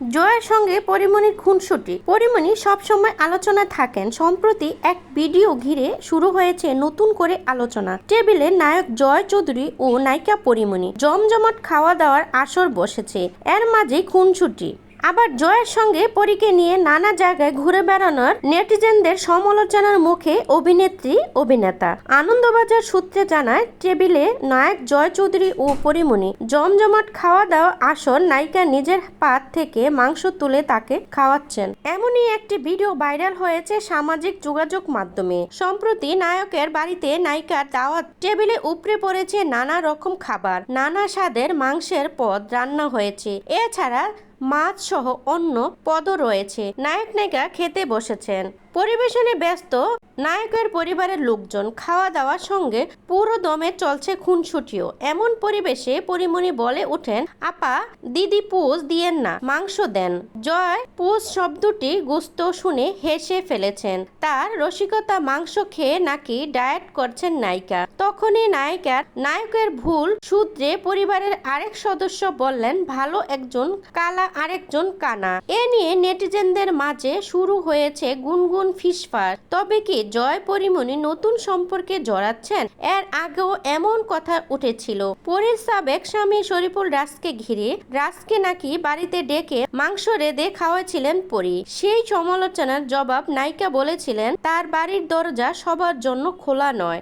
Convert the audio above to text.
জয়ের সঙ্গে পরিমণির খুনসুটি। পরিমণি সবসময় আলোচনায় থাকেন, সম্প্রতি এক ভিডিও ঘিরে শুরু হয়েছে নতুন করে আলোচনা। টেবিলে নায়ক জয় চৌধুরী ও নায়িকা পরিমণি। জমজমাট খাওয়া দাওয়ার আসর বসেছে। এর মাঝে খুনসুটি। আবার জয়ের সঙ্গে পরীকে নিয়ে নানা জায়গায় ঘুরে বেড়ানোর নেটিজেনদের সমালোচনার মুখে অভিনেত্রী, অভিনেতা। আনন্দবাজার সূত্রে জানায়, টেবিলে নায়ক জয় চৌধুরী ও পরিমণি। জমজমাট খাওয়া দাওয়া আসর নায়িকা নিজের পাত থেকে মাংস তুলে তাকে খাওয়াচ্ছেন। এমনই একটি ভিডিও ভাইরাল হয়েছে সামাজিক যোগাযোগ মাধ্যমে। সম্প্রতি নায়কের বাড়িতে নায়িকার দাওয়াত, টেবিলে উপড়ে পড়েছে নানা রকম খাবার, নানা স্বাদের মাংসের পদ রান্না হয়েছে। এছাড়া মাছ সহ অন্য পদও রয়েছে। নায়ক নায়িকা খেতে বসেছেন। পরিবেশনে ব্যস্ত, নায়কের পরিবারের লোকজন খাওয়া দাওয়ার সঙ্গে পুরো দমে চলছে খুনসুটিও। এমন পরিবেশে পরিমণি বলে ওঠেন, আপা, দিদি পোজ দিয়েন না, মাংস দেন। জয় পোজ শব্দটি গুস্ত শুনে হেসে ফেলেছেন। তার রসিকতা মাংস খেয়ে নাকি ডায়েট করছেন নায়িকা। তখনই নায়িকার, নায়কের ভুল সূত্রে পরিবারের আরেক সদস্য বললেন, ভালো একজন কালা আরেকজন কানা। এ নিয়ে নেটিজেনদের মাঝে শুরু হয়েছে গুনগুন ফিসফার তবে কি জয় পরিমণি নতুন সম্পর্কে জড়াচ্ছেন? এর আগেও এমন কথা উঠেছিল। পরীর সাবেক স্বামী শরীফুল রাজকে ঘিরে রাজকে নাকি বাড়িতে ডেকে মাংস রেঁধে খাওয়াছিলেন পরী। সেই সমালোচনার জবাব নায়িকা বলেছিলেন, তার বাড়ির দরজা সবার জন্য খোলা নয়।